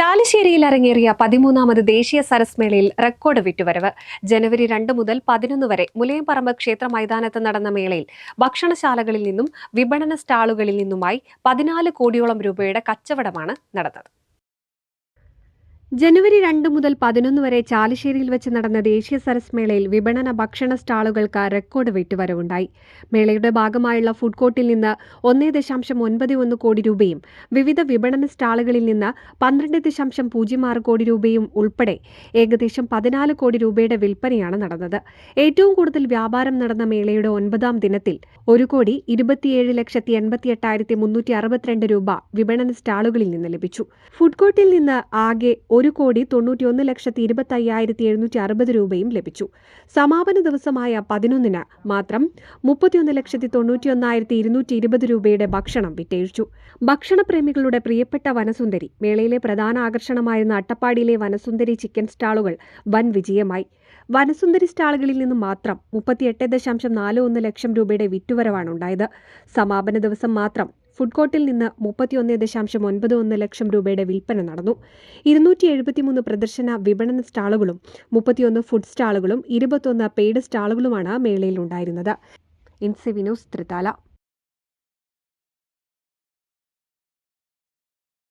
ചാലിശ്ശേരിയിൽ അരങ്ങേറിയ പതിമൂന്നാമത് ദേശീയ സരസ് മേളയിൽ റെക്കോർഡ് വിറ്റുവരവ് ജനുവരി രണ്ട് മുതൽ പതിനൊന്ന് വരെ മുലയംപറമ്പ് ക്ഷേത്ര മൈതാനത്ത് നടന്ന മേളയിൽ ഭക്ഷണശാലകളിൽ നിന്നും വിപണന സ്റ്റാളുകളിൽ നിന്നുമായി പതിനാല് കോടിയോളം രൂപയുടെ കച്ചവടമാണ് നടന്നത്. ജനുവരി രണ്ട് മുതൽ പതിനൊന്ന് വരെ ചാലിശ്ശേരിയിൽ വെച്ച് നടന്ന ദേശീയ സരസ് മേളയിൽ വിപണന ഭക്ഷണ സ്റ്റാളുകൾക്ക് റെക്കോർഡ് വിറ്റുവരവുണ്ടായി മേളയുടെ ഭാഗമായുള്ള ഫുഡ് കോർട്ടിൽ നിന്ന് ഒന്നേ ദശാംശം ഒൻപത് ഒന്ന് കോടി രൂപയും വിവിധ വിപണന സ്റ്റാളുകളിൽ നിന്ന് പന്ത്രണ്ട് ദശാംശം പൂജ്യം ആറ് കോടി രൂപയും ഉൾപ്പെടെ ഏകദേശം പതിനാല് കോടി രൂപയുടെ വിൽപ്പനയാണ് നടന്നത്. ഏറ്റവും കൂടുതൽ വ്യാപാരം നടന്ന മേളയുടെ ഒൻപതാം ദിനത്തിൽ ഒരു കോടി ഇരുപത്തിയേഴ് ലക്ഷത്തി എൺപത്തി എട്ടായിരത്തി മുന്നൂറ്റി അറുപത്തിരണ്ട് രൂപ വിപണന സ്റ്റാളുകളിൽ നിന്ന് ലഭിച്ചു. ഫുഡ് കോർട്ടിൽ നിന്ന് ആകെ ഒരു കോടി തൊണ്ണൂറ്റിയൊന്ന് ലക്ഷത്തി ഇരുപത്തി അയ്യായിരത്തി എഴുന്നൂറ്റി അറുപത് രൂപയും ലഭിച്ചു. സമാപന ദിവസമായ പതിനൊന്നിന് മാത്രം മുപ്പത്തിയൊന്ന് ലക്ഷത്തി തൊണ്ണൂറ്റിയൊന്നായിരത്തി ഇരുന്നൂറ്റി ഇരുപത് രൂപയുടെ ഭക്ഷണം വിറ്റഴിച്ചു. ഭക്ഷണപ്രേമികളുടെ പ്രിയപ്പെട്ട വനസുന്ദരി. മേളയിലെ പ്രധാന ആകർഷണമായിരുന്ന അട്ടപ്പാടിയിലെ വനസുന്ദരി ചിക്കൻ സ്റ്റാളുകൾ വൻ വിജയമായി. വനസുന്ദരി സ്റ്റാളുകളിൽ നിന്ന് മാത്രം മുപ്പത്തിയെട്ട് ദശാംശം നാല് ഒന്ന് ലക്ഷം രൂപയുടെ വിറ്റുവരവാണ് ഉണ്ടായത് സമാപന ദിവസം മാത്രം ഫുഡ് കോർട്ടിൽ നിന്ന് മുപ്പത്തിയൊന്ന് ദശാംശം ഒൻപത് ഒന്ന് ലക്ഷം രൂപയുടെ വിൽപ്പന നടന്നു. ഇരുന്നൂറ്റി എഴുപത്തിമൂന്ന് പ്രദർശന വിപണന സ്റ്റാളുകളും മുപ്പത്തിയൊന്ന് ഫുഡ് സ്റ്റാളുകളും ഇരുപത്തൊന്ന് പെയ്ഡ് സ്റ്റാളുകളുമാണ് മേളയിൽ ഉണ്ടായിരുന്നത്. ഇൻസെവിനോസ് ത്രിതാല